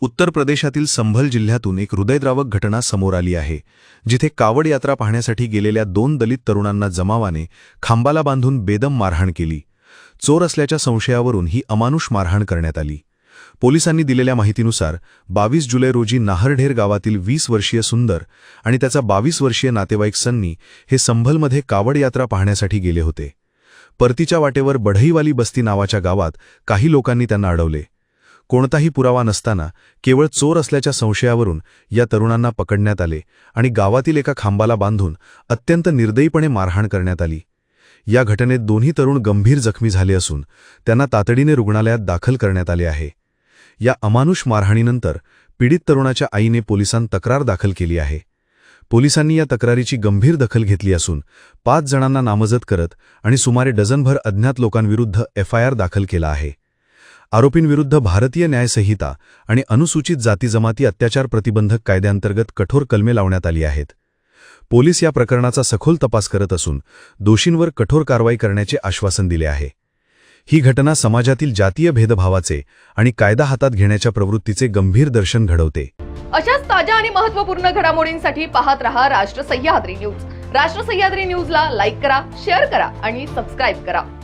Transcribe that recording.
उत्तर प्रदेशातील संभल जिल्ह्यातून एक हृदयद्रावक घटना समोर आली आहे जिथे कावड यात्रा पाहण्यासाठी गेलेल्या दोन दलित तरुणांना जमावाने खांबाला बांधून बेदम मारहाण केली. चोर असल्याच्या संशयावरून ही अमानुष मारहाण करण्यात आली. पोलिसांनी दिलेल्या माहितीनुसार बावीस जुलै रोजी नाहरढेर गावातील वीस वर्षीय सुंदर आणि त्याचा बावीस वर्षीय नातेवाईक सन्नी हे संभलमध्ये कावड यात्रा पाहण्यासाठी गेले होते. परतीच्या वाटेवर बढईवाली बस्ती नावाच्या गावात काही लोकांनी त्यांना अडवले. कोणताही पुरावा नसताना केवळ चोर असल्याच्या संशयावरून या तरुणांना पकडण्यात आले आणि गावातील एका खांबाला बांधून अत्यंत निर्दयीपणे मारहाण करण्यात आली. या घटनेत दोन्ही तरुण गंभीर जखमी झाले असून त्यांना तातडीने रुग्णालयात दाखल करण्यात आले आहे. या अमानुष मारहाणीनंतर पीडित तरुणाच्या आईने पोलिसांत तक्रार दाखल केली आहे. पोलिसांनी या तक्रारीची गंभीर दखल घेतली असून पाच जणांना नामजद करत आणि सुमारे डझनभर अज्ञात लोकांविरुद्ध एफआयआर दाखल केला आहे. आरोपींविरुद्ध भारतीय न्यायसंहिता आणि अनुसूचित जाती जमाती अत्याचार प्रतिबंधक कायद्यांतर्गत कठोर कलमे लावण्यात आली आहेत. पोलीस या प्रकरणाचा सखोल तपास करत असून दोषींवर कठोर कारवाई करण्याचे आश्वासन दिले आहे. ही घटना समाजातील जातीय भेदभावाचे आणि कायदा हातात घेण्याच्या प्रवृत्तीचे गंभीर दर्शन घडवते. अशाच ताज्या आणि महत्त्वपूर्ण घडामोडींसाठी पाहत रहा राष्ट्र सह्याद्री न्यूज. राष्ट्र सह्याद्री न्यूजला लाईक करा शेअर करा आणि सबस्क्राईब करा.